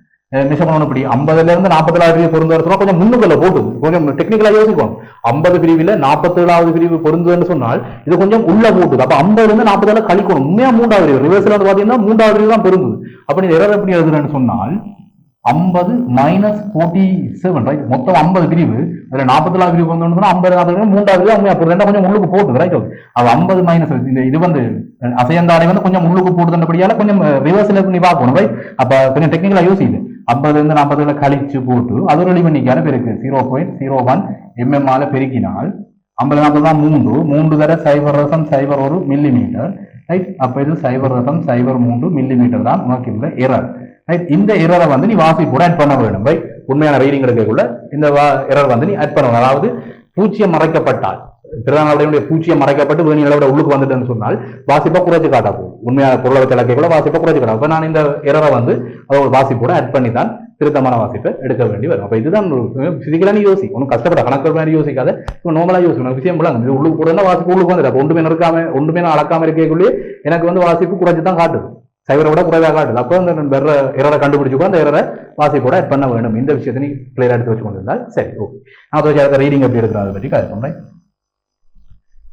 [SPEAKER 2] மிஷம் பண்ணணும் இப்படி ஐம்பதுல இருந்து நாற்பத்தேழாவது பிரிவு பொருந்து வரதுனா கொஞ்சம் முன்னுக்குள்ள போட்டு கொஞ்சம் டெக்னிக்கலா யோசிக்கும் ஐம்பது பிரிவில் நாற்பத்தேழாவது பிரிவு பொருந்ததுன்னு சொன்னால் இது கொஞ்சம் உள்ள போட்டுது. அப்ப ஐம்பதுல இருந்து நாற்பத்தேழு கழிக்கணும். உண்மையா மூன்றாவது பிரிவு. ரிவர்ஸ்ல வந்து பாத்தீங்கன்னா மூன்றாவது பிரிவு தான் பொருந்துது. அப்ப நீ எரர் எப்படி எழுதுறேன்னு சொன்னால் ஐம்பது மைனஸ் ஃபோர்ட்டி செவன் ரைட் மொத்தம் ஐம்பது பிரிவு. இதுல நாற்பத்தி நாலு பிரிவு வந்து ஐம்பது நாற்பது மூன்றாவது அவங்க அப்போ ரெண்டா கொஞ்சம் உள்ளுக்கு போட்டு ரைட் அது ஐம்பது மைனஸ் இந்த இது வந்து அசையந்தாடை வந்து கொஞ்சம் உள்ளுக்கு போடுதுன்றபடியால கொஞ்சம் ரிவர்ஸ்ல நீ பார்க்கணும் ரைட் அப்ப கொஞ்சம் டெக்னிக்கலா யோசிக்குது ஐம்பதுல ஐம்பதுலேருந்து நாற்பதுல கழிச்சு போட்டு அது ரெடி பண்ணிக்கான பெருக்கு. ஜீரோ பாயிண்ட் ஜீரோ ஒன் எம்எம்ஆல பெருக்கினால் ஐம்பது நாற்பது தான் மூன்று. மூன்று தர சைபர் ரசம் சைபர் ஒரு மில்லி மீட்டர் ரைட் அப்போ இது சைபர் ரசம் சைபர் மூன்று மில்லி மீட்டர் தான் உனக்கு இந்த எரர் ரைட் இந்த எரரை வந்து நீ வாசிப்போட ஆட் பண்ண வேணும் ரைட் உண்மையான ரீடிங் எடுக்கக்குள்ள இந்த எரர் வந்து நீ ஆட் பண்ணணும். அதாவது பூச்சியம் மறைக்கப்பட்டால் திருநாளுடைய பூச்சியம் மறைக்கப்பட்டு வேணி அளவோட உள்ளுக்கு வந்துட்டேன்னு சொன்னால் வாசிப்பா குறைச்சு காட்டா போகும் உண்மையான பொருளை வச்சு கூட வாசிப்பா குறைச்சு காட்டும் அப்ப நான் இந்த எரரை வந்து அதோட வாசிப்போட ஆட் பண்ணி தான் திருத்தமான வாசிப்பை எடுக்க வேண்டி வரும். அப்ப இதுதான் பிசிக்கலா நீ யோசி. ஒன்றும் கஷ்டப்பட கணக்கு மாதிரி யோசிக்காத. இப்போ யோசி. யோசிக்கணும் விஷயம் போல உள்ளுக்கு கூட வாசிப்பு உள்ளுக்கு வந்துடும் அப்ப ஒன்றுமே நடக்காம ஒன்றுமே நான் அளக்காம இருக்கக்குள்ளேயே எனக்கு வந்து வாசிப்பு குறைச்சு தான் காட்டுது. சைவரை விட குறைவாக காட்டுது. அப்போ அந்த வேற இரரை கண்டுபிடிச்சிக்கோ அந்த இரரை வாசிப்போட ஆட் பண்ண வேண்டும் இந்த விஷயத்தை நீ கிளியராக எடுத்து வச்சு கொண்டிருந்தால் சரி ஓகே நான் வச்சு ரீடிங் எப்படி எடுக்கிறது அதை பற்றி காது சொல்றேன்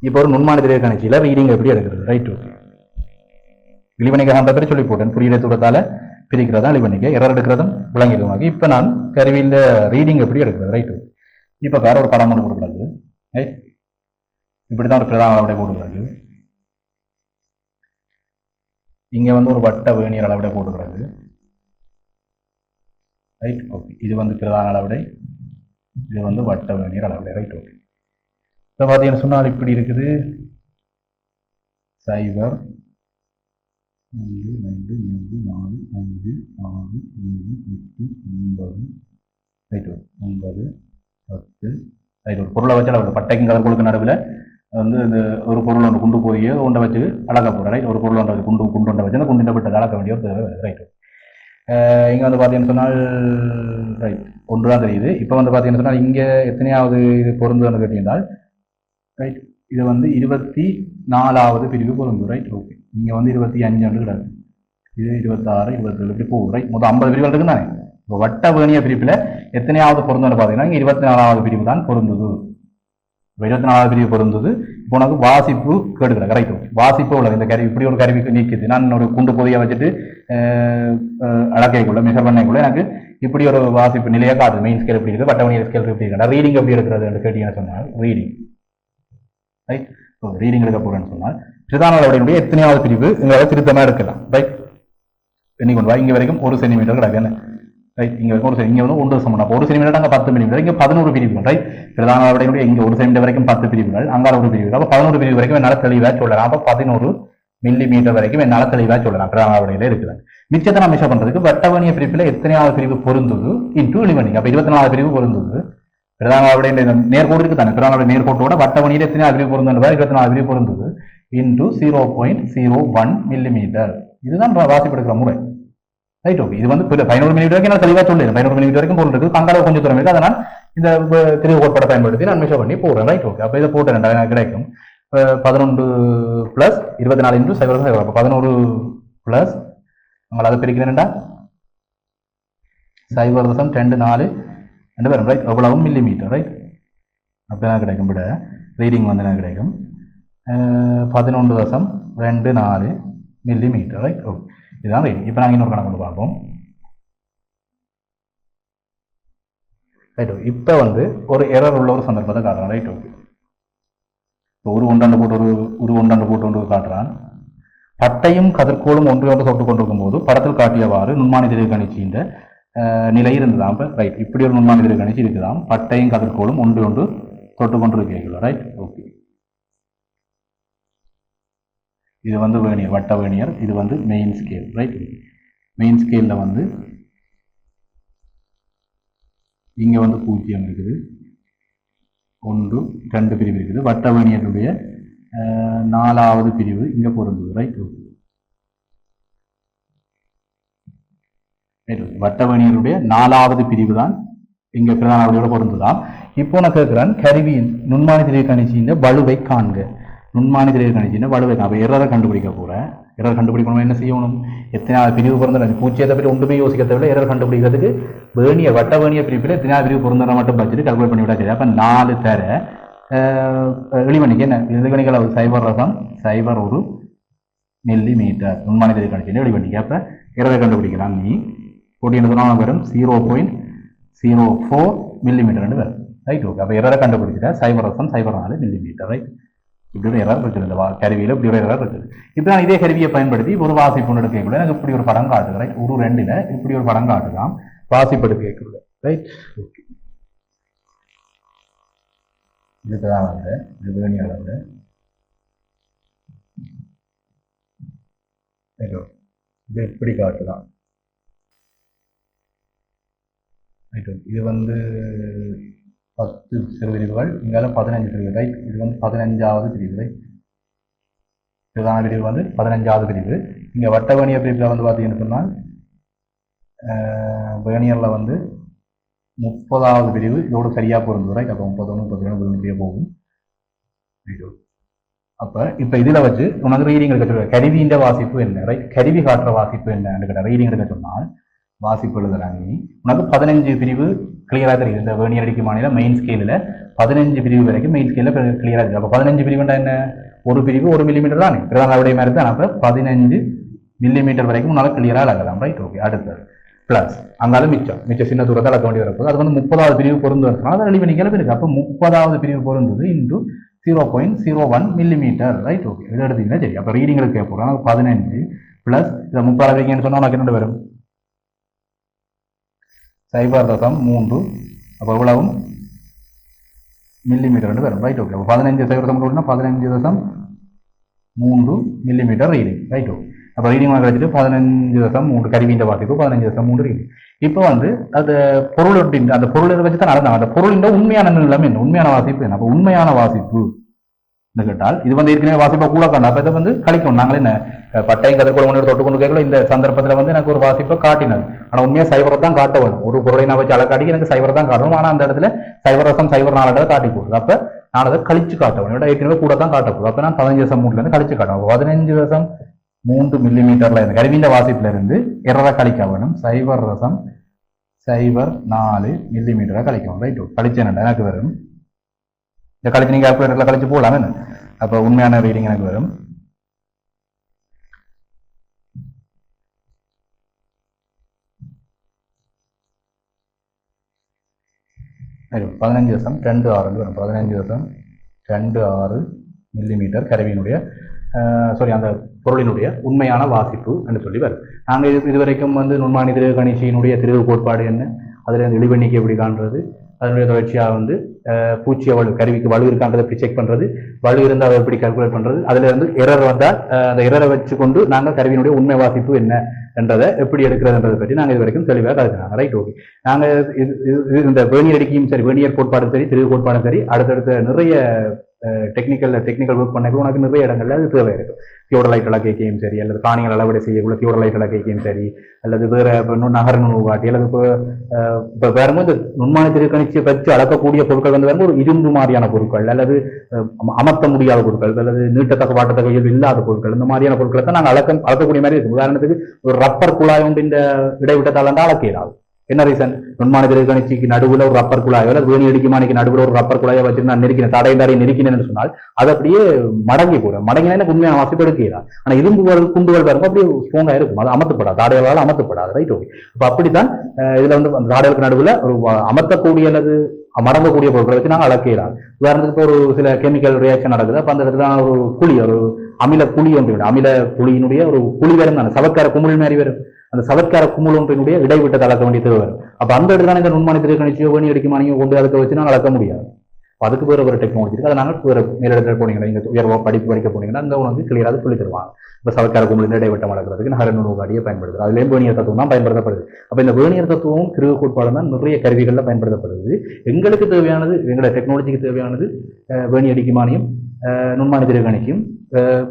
[SPEAKER 2] இப்போ ஒரு நுண்மான திரை கணக்கியில் ரீடிங் எப்படி எடுக்கிறது? ரைட் ஓகே இழிவணிக்க அந்த பேர் சொல்லி போட்டேன் புரியிற தூரத்தால் பிரிக்கிறதா இழிவணிக்க எரர் எடுக்கிறதும் விளங்கிடுவாங்க. இப்போ நான் கருவியில் ரீடிங் எப்படி எடுக்கிறது? ரைட் ஓகே இப்போ வேற ஒரு படம் ஒன்று கொடுக்குறது ரைட் இப்படி தான் ஒரு பிரதான அளவுடைய போடுகிறது இங்கே வந்து ஒரு வட்ட வேணியர் அளவிட போட்டுக்கிறது. ரைட் ஓகே இது வந்து பிரதான அளவிடை. இது வந்து வட்ட வேணியர் அளவிடை. ரைட் ஓகே இப்போ பார்த்தீங்கன்னு சொன்னால் இப்படி இருக்குது. சைபர் ஐந்து ரெண்டு மூன்று நாலு அஞ்சு ஆறு ஏழு எட்டு ஒன்பது. ரைட் ஒன்பது பத்து. ரைட் ஒரு பொருளை வச்சு அளவு பட்டைக்கும் கதற்கொழுக்கு நடுவில் வந்து இந்த ஒரு பொருள் ஒன்று குண்டு போய் ஒன்றை வச்சு அளக்க போகிறேன் ரைட் ஒரு பொருள் ஒன்றை வச்சு குண்டு குண்டு ஒன்றை வச்சு குண்டு பட்டு அளக்க வேண்டிய ஒரு தேவை ரைட் இங்கே வந்து பார்த்தீங்கன்னு சொன்னால் ரைட் ஒன்று தான் தெரியுது. இப்போ வந்து பார்த்தீங்கன்னு சொன்னால் இங்கே எத்தனையாவது இது பொருந்துன்னு கேட்டீங்கன்னால் ரைட் இது வந்து இருபத்தி நாலாவது பிரிவு பொருந்து ரைட் ஓகே இங்கே வந்து இருபத்தி அஞ்சு கிடையாது இது இருபத்தாறு இருபத்தேழு இப்படி போகும் ரைட் மொத்தம் ஐம்பது பிரிவுகள் இருக்கு தானே இப்போ வட்ட வேணிய பிரிப்பில் எத்தனையாவது பொருந்தோன்னு பார்த்தீங்கன்னா இங்கே இருபத்தி நாலாவது பிரிவு தான் பொருந்துது. இருபத்தி நாலாவது பிரிவு பொருந்தது. இப்போ உனக்கு வாசிப்பு கேடுக்கிற கரெக்ட் வாசிப்பு உள்ள இந்த கருவி இப்படி ஒரு கருவிக்கு நீக்குது நான் ஒரு குண்டு பொதியை வச்சுட்டு அஹ், மிக பண்ணைக்குள்ள எனக்கு இப்படி ஒரு வாசிப்பு நிலையை காட்டுது. மெயின் ஸ்கேல் எப்படி இருக்குது வட்டவணிய ஸ்கேல் எப்படி இருக்குது ரீடிங் எப்படி எடுக்கிறது என்று கேட்டீங்கன்னு சொன்னால் ரீடிங் ரைட் ஸோ ரீடிங் எடுக்க போகிறேன்னு சொன்னால் பிரதானோடைய எத்தனையாவது பிரிவு எங்களால் திருத்தமாக எடுக்கலாம் ரைட் எண்ணி கொண்டு வா. இங்கே வரைக்கும் ஒரு சென்டிமீட்டர் கிடக்கு. என்ன? ரைட் இங்கே ஒரு செ- இங்கே வந்து ஒன்று சமம். அப்போ ஒரு சென்டிமீட்டர் அங்கே பத்து மில்லிமீட்டர் இங்கே பதினோரு பிரிவுகள். ரைட் பிரதானோடைய இங்கே ஒரு சென்டிமீட்டர் வரைக்கும் பத்து பிரிவுகள். அங்கால ஒரு பிரிவு. அப்போ பதினோரு பிரிவு வரைக்கும் என்னால் தெளிவாக சொல்லலாம். அப்போ பதினோரு மில்லி மீட்டர் வரைக்கும் என்னால் தெளிவாக சொல்லலாம். பிரதானோடையில இருக்குது. மிச்சத்தை நான் மெஷர் பண்ணுறதுக்கு வட்டவணிய பிரிவில் எத்தனையாவது பிரிவு பொருந்துது? இன்ட்டு இளிவணிங்க அப்போ இருபத்தி நாலு பிரிவு பொருந்துது. பிரதான இந்த நேர்கோடு இருக்கு தானே? பிரதானோட நேர்கோட்டோட வட்டவணியில் எத்தனையாவது பிரிவு பொருந்தது? இருபத்தி நாலு பிரிவு பொருந்தது. Into zero point zero one millimetre இதுதான் வாசிப்படுகிற முறை. ரைட் ஓகே இது வந்து பதினோரு மினிட் வரைக்கும் நான் தெளிவாக சொல்லிடுறேன். பதினோரு மினிட் வரைக்கும் பொருள் இருக்கு. கங்கால கொஞ்சம் தூரம் இருக்கு. அதனால் இந்த வ- திரு கோட்பாடை பயன்படுத்தி நான் மெஷர் பண்ணி போடுறேன். ரைட் ஓகே அப்போ இதை போட்டு ரெண்டாயிரம் எனக்கு கிடைக்கும். பதினொன்று பிளஸ் இருபத்தி நாலு இன்ட்டு சைபர் சைபர் அப்போ பதினோரு பிளஸ் உங்களை அதை பிரிக்கிறேன்டா சைபர் தசம் ரெண்டு நாலு ரெண்டு பேரும். ரைட் எவ்வளவும் மில்லி மீட்டர் ரைட் அப்போ கிடைக்கும். விட ரீடிங் வந்து எனக்கு கிடைக்கும். பதினொன்று தசம் ரெண்டு நாலு மில்லி மீட்டர் ரைட் ஓகே இதுதான் ரைட் இப்போ நாங்கள் இன்னொரு கணக்கு கொண்டு பார்ப்போம் ரைட் இப்போ வந்து ஒரு எரர் உள்ள ஒரு சந்தர்ப்பத்தை காட்டுறான் ரைட் ஓகே இப்போ ஒரு ஒன்றாண்டு போட்டு ஒரு ஒரு ஒன்றாண்டு போட்டு ஒன்று காட்டுறான் பட்டையும் கதிர்கோளும் ஒன்று ஒன்று தொட்டு கொண்டிருக்கும் போது படத்தில் காட்டியவாறு நுண்மானி திரை கணிச்சின்ற நிலை இருந்ததாம் இப்போ ரைட் இப்படி ஒரு நுண்மானி திரை கணிச்சு இருக்குதாம் பட்டையும் கதிர்கோளும் ஒன்று ஒன்று தொட்டு கொண்டு ரைட் ஓகே இது வந்து வேணியர் வட்ட வேணியர் இது வந்து மெயின் ஸ்கேல் ரைட் மெயின் ஸ்கேலில் வந்து இங்கே வந்து பூஜ்ஜியம் இருக்குது. ஒன்று ரெண்டு பிரிவு இருக்குது. வட்ட வேணியருடைய நாலாவது பிரிவு இங்கே பொருந்தது ரைட் ஓகே நாலாவது பிரிவு தான் இங்க பிரதானவடியோட பொருந்துதான் இப்போ நான் கேட்குறேன் கருவியின் நுண்மானி திரிய கணிச்சியின் வலுவை காண்க. நுண்மானி திரை வலுவை அப்போ எரரை கண்டுபிடிக்க போகிறேன் எரர் கண்டுபிடிக்கணும் என்ன செய்யணும்? எத்தனாவது பிரிவு பிறந்தன பூச்சியத்தை பற்றி ஒன்றுமே யோசிக்க தேவையில்லை. எரர் கண்டுபிடிக்கிறதுக்கு வேணிய வட்ட வேணிய பிரிப்பில் எத்தனாவது பிரிவு பிறந்தன மட்டும் வச்சுட்டு கல்குலேட் பண்ணி விட்டா சரி. அப்போ நாலு தர. எளிமணிக்கு என்ன? எளிமணிகள் சைபர் ரசம். சைபர் ஒரு மில்லி மீட்டர் நுண்மானி கணிச்சின்னு வெளிவண்டிக்கு அப்போ எரரை கண்டுபிடிக்கலாம். நீ போட்டி என்ன சொன்னால் வரும். ஜீரோ பாயிண்ட் ஜீரோ ஃபோர் மில்லிமீட்டர்னு வரும். ரைட் ஓகே அப்போ எரரை கண்டுபிடிச்சிட்டா சைபர் ரசம் சைபர் நாலு மில்லிமீட்டர் ரைட் இப்படி ஒரு எரர் இருக்குது இந்த வா கருவியில் இப்படி ஒரு எரர் இருக்குது. இப்போ நான் இதே கருவியை பயன்படுத்தி ஒரு வாசிப்பு எடுக்கக்குள்ள எனக்கு இப்படி ஒரு படம் காட்டுகிறேன் ஒரு ரெண்டில் இப்படி ஒரு படம் காட்டலாம் வாசிப்பு எடுக்கக்குள்ள ரைட் ஓகே இதுக்கு தான் வந்து இது வேணி அளவு. ரைட் இது இப்படி காட்டலாம். ரைட் இது வந்து பத்து சிறுபிரிவுகள் இங்கால பதினஞ்சு பிரிவு ரைட் இது வந்து பதினஞ்சாவது பிரிவு ரைட் பிரதான பிரிவு வந்து பதினஞ்சாவது பிரிவு இங்கே வட்டவணிய பிரிவில் வந்து பார்த்தீங்கன்னு சொன்னால் வேணியரில் வந்து முப்பதாவது பிரிவு இதோட சரியாக பொருந்து ரைட் அப்போ முப்பத்தொன்று முப்பத்தி ரெண்டு முப்பத்தி போகும் அப்போ இப்போ இதில் வச்சு உனக்கு ரீடிங் எடுக்க சொல்லுவேன் கருவியின் வாசிப்பு என்ன? ரைட் கருவி காட்டுற வாசிப்பு என்னன்னு கேட்டால் ரீடிங் எடுக்க சொன்னால் வாசிப்பு எழுதுறாங்க உனக்கு பதினஞ்சு பிரிவு கிளியராக தெரியுது. இந்த வேணியர் அடிக்கு மாநில மெயின் ஸ்கேலில் பதினஞ்சு பிரிவு வரைக்கும் மெயின் ஸ்கேலில் கிளியராக இருக்குது அப்போ பதினஞ்சு பிரிவுண்டா என்ன ஒரு பிரிவு ஒரு மில்லிமீட்டர் தானே. பிரதான மாதிரி தான். அப்போ பதினஞ்சு மில்லிமீட்டர் வரைக்கும் உன்னால் கிளியராக அளக்கலாம் ரைட் ஓகே அடுத்தது. ப்ளஸ் அந்தாலும் மிச்சம். மிச்சம் சின்ன தூரத்தை அளக்க வேண்டிய வரப்போது அது வந்து முப்பதாவது பிரிவு பொருந்து வரணும் அதை வெளி கிளம்பி இருக்குது அப்போ முப்பதாவது பிரிவு பொருந்தது into zero point zero one millimetre right okay இதை எடுத்தீங்கன்னா சரி. அப்போ ரீடிங்களுக்கு கேட்போம். பதினஞ்சு ப்ளஸ் இதை முப்பதாவது வைங்கன்னு சொன்னால் உனக்கு என்ன வரும்? சைபர் தசம் மூன்று. அப்போ எவ்வளவும்? மில்லிமீட்டர் வரும் ரைட் ஓகே அப்போ பதினஞ்சு சைபர் தசம் மூணுனா பதினஞ்சு தசம் மூன்று மில்லிமீட்டர் ரீடிங் ரைட் ஓகே அப்போ ரீடிங் கிடைச்சிட்டு பதினஞ்சு தசம் மூன்று. கருவியின் வாசிப்பு பதினஞ்சு தசம் மூன்று ரீடிங் இப்போ வந்து அது பொருளின் அந்த பொருளை வச்சு தான் நடந்தாங்க. அந்த பொருளின் உண்மையான நிலைமை என்ன? உண்மையான வாசிப்பு என்ன? அப்போ உண்மையான வாசிப்பு. என்று கேட்டால் இது வந்து ஏற்கனவே வாசிப்பை கூட காணும் அப்போ இதை வந்து கழிக்கும் நாங்களே என்ன அஹ், பட்டையும் கதிர்கோள் ஒன்று தொட்டு கொண்டு கேட்கல இந்த சந்தர்ப்பத்தில் வந்து எனக்கு ஒரு வாசிப்பை காட்டினது ஆனால் உண்மையாக சைவரை தான் காட்ட வேணும் ஒரு பொருளை நான் வச்சு அழகாடி எனக்கு சைவரை தான் காட்டணும். ஆனால் அந்த இடத்துல சைவரசம் சைவர் நாளாக காட்டி போடுது அப்போ நான் அதை கழிச்சு காட்ட வேணும் ஏற்கனவே கூட தான் காட்ட அப்போ நான் பதினஞ்சு வருஷம் மூணுலேருந்து கழிச்சு காட்டணும். பதினஞ்சு வருஷம் மூன்று மில்லி மீட்டர்ல இருந்து கருவிந்த வாசிப்புல இருந்து இரரை கழிக்க வேணும். சைவர் ரசம் சைவர் நாலு மில்லி மீட்டரை கழிக்கணும் ரைட் கழிச்சேன். எனக்கு வரும். இந்த கழிச்சு நீங்க கால்குலேட்டர்ல கழிச்சு போகலாம் என்ன அப்போ உண்மையான ரீடிங் எனக்கு வரும். பதினஞ்சு வருஷம் ரெண்டு ஆறு வரும். பதினஞ்சு வருஷம் ரெண்டு ஆறு மில்லிமீட்டர் கருவியினுடைய சாரி அந்த பொருளினுடைய உண்மையான வாசிப்பு என்று சொல்லி வரும். நாங்கள் இது இதுவரைக்கும் வந்து நுண்மானி திரு கணிச்சியினுடைய திருவு கோட்பாடு என்ன அதில் இழிவெண்ணிக்கை எப்படி காண்றது? அதனுடைய தொடர்ச்சியாக வந்து பூச்சிய வலு கருவிக்கு வலு இருக்கான்றதை எப்படி செக் பண்ணுறது வலு இருந்தால் அதை எப்படி கல்குலேட் பண்ணுறது அதில் இருந்து எரர் வந்தால் அந்த எரரை வச்சு கொண்டு நாங்கள் கருவியினுடைய உண்மை வாசிப்பு என்ன என்றதை எப்படி எடுக்கிறதுன்றதை பற்றி நாங்கள் இது வரைக்கும் தெளிவாக கருதுனாங்க ரைட் ஓகே நாங்கள் இது இது- இது இந்த வேணியர் அடிக்கையும் சரி வேணியர் கோட்பாடும் சரி திரு கோட்பாடும் சரி அடுத்தடுத்த நிறைய டெக்னிக்கல் டெக்னிக்கல் ஒர்க் பண்ண உனக்கு நிறைய இடங்கள்ல அது தேவை இருக்கும் தியோடலைட் இலக்கையும் சரி அல்லது காணிகள் அளவீடு செய்யக்குள்ள தியோடலைட் இலக்கையும் சரி அல்லது வேற இப்போ இன்னும் நகர் நுண்ணுவாட்டி அல்லது இப்போ இப்போ வேற நுண்மான திருக்கணிச்சு வச்சு அளக்கக்கூடிய பொருட்கள் வந்து வரும்போது ஒரு இரும்பு மாதிரியான பொருட்கள் அல்லது அமர்த்த முடியாத பொருட்கள் அல்லது நீட்டத்தக்க வாட்டத்தக்க இயல்பு இல்லாத பொருட்கள் இந்த மாதிரியான பொருட்களை தான் நாங்கள் அளக்க அளக்கக்கூடிய மாதிரி இருக்கும் உதாரணத்துக்கு ஒரு ரப்பர் குழாய் ஒன்று இந்த இடைவிட்டத்தால் தான் அளக்க இயலாது என்ன ரீசன் நுண்மான திருக்கணிச்சிக்கு நடுவுல ஒரு ரப்பர் குழாயோ அல்லது வேணி அடிக்குமானிக்கு நடுவுல ஒரு ரப்பர் குழாயை வச்சு நான் நெருக்கினேன் தடை தடை நெருக்கினேன்னு சொன்னால் அது அப்படியே மடங்கி போடும் மடங்கினா எனக்கு உண்மையான வாசிப்பு எடுக்கிறார் ஆனா இரும்பு குண்டுகள் பாருங்க அப்படியே ஸ்ட்ராங்கா இருக்கும். அது அமர்த்தப்படாது. தாடைகளால் அமர்த்தப்படாது. ரைட் ஓகே அப்ப அப்படித்தான் இதுல வந்து அந்த தாடைகளுக்கு நடுவுல ஒரு அமர்த்தக்கூடிய அல்லது மடங்கக்கூடிய பொருட்களை வச்சு நாங்கள் அளக்கலாம் உதாரணத்துக்கு இப்போ ஒரு சில கெமிக்கல் ரியாக்ஷன் நடக்குது. அப்ப அந்த இடத்துல ஒரு குழி ஒரு அமில புளி ஒன்று அமில புளியினுடைய ஒரு புளி வரும் தானே சவக்கார குமிழ் மாதிரி வரும் அந்த சவக்கார குமிழ் ஒன்றினுடைய இடைவிட்டத்தை அளக்க வேண்டிய தேவை வரும். அப்ப அந்த இடத்துல இந்த நுண்மானி திருக்கணிச்சியோ வேணி அடிக்குமானியோ கொண்டு அதுக்கு வச்சு நாங்கள் அளக்க முடியாது. அதுக்கு வேற ஒரு டெக்னாலஜி இருக்கு. அதை நாங்கள் வேற மேலிடத்தில் போனீங்கன்னா நீங்க உயர்வா படிப்பு படிக்க போனீங்கன்னா அந்த வந்து கிளியராக சொல்லி தருவாங்க. இப்போ சவக்கார குமிழின் இடைவட்டம் அளக்கிறதுக்கு நகர நுணுவாடியை பயன்படுத்துறது. அதுலேயும் வேணியர் தத்துவம் தான் பயன்படுத்தப்படுது? அப்ப இந்த வேணியர் தத்துவம் கிருக கோட்பாடு தான் நிறைய கருவிகளில் பயன்படுத்தப்படுது. எங்களுக்கு தேவையானது எங்களோட டெக்னாலஜிக்கு தேவையானது வேணி அடிக்குமானியும் அஹ், நுண்மானி திருகணிக்கும்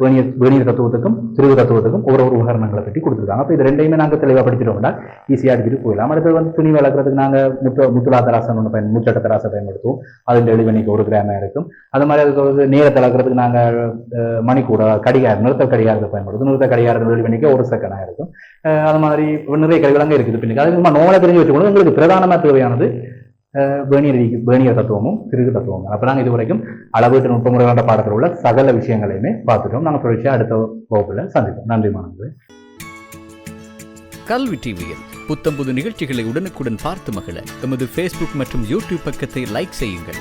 [SPEAKER 2] வேணிய வேணியர் தத்துவத்துக்கும் திருவு தத்துவத்துக்கும் ஒரு ஒரு உபகரணங்களை பற்றி கொடுத்துருக்காங்க அப்போ இது ரெண்டையுமே நாங்கள் தெளிவாக படிச்சிட்டோம்னா ஈஸியாக அடிச்சுட்டு போயிடலாம் அடுத்தது வந்து துணி வளர்க்குறதுக்கு நாங்கள் முத்து முத்துலா தராசன் ஒன்று பயன் முச்சட்ட தராசை பயன்படுத்துவோம் அது எளிவெண்ணிக்கு ஒரு கிராமம் இருக்கும் அது மாதிரி அதுக்கு வந்து நேரத்தை அளக்கிறதுக்கு நாங்கள் மணிக்கூட கடிகாரம் நிறுத்த கடிகாரத்தை பயன்படுத்தும் நிறுத்த கடிகாரம் எளிவெண்ணிக்கு ஒரு செகண்டாக இருக்கும் அது மாதிரி நிறைய கருவிகள் இருக்குது பின்னுக்கு அதுக்கு நம்ம நோலை தெரிஞ்சு வச்சுக்கணும் எங்களுக்கு பிரதானமாக தேவையானது வேணியர் வேணியர் தத்துவமும் திருகு தத்துவமும். அப்போ நாங்கள் இது வரைக்கும் அளவீட்டு நுட்பமுறைகள பாடத்தில் உள்ள சகல விஷயங்களையுமே பார்த்துட்டோம். நாங்கள் தொடர்ச்சியாக அடுத்த வகுப்பில் சந்திப்போம். நன்றி மாணவர்களே.
[SPEAKER 3] கல்வி டிவியில் புத்தம்புது நிகழ்ச்சிகளை உடனுக்குடன் பார்த்து மகிழ எமது ஃபேஸ்புக் மற்றும் யூடியூப் பக்கத்தை லைக் செய்யுங்கள்.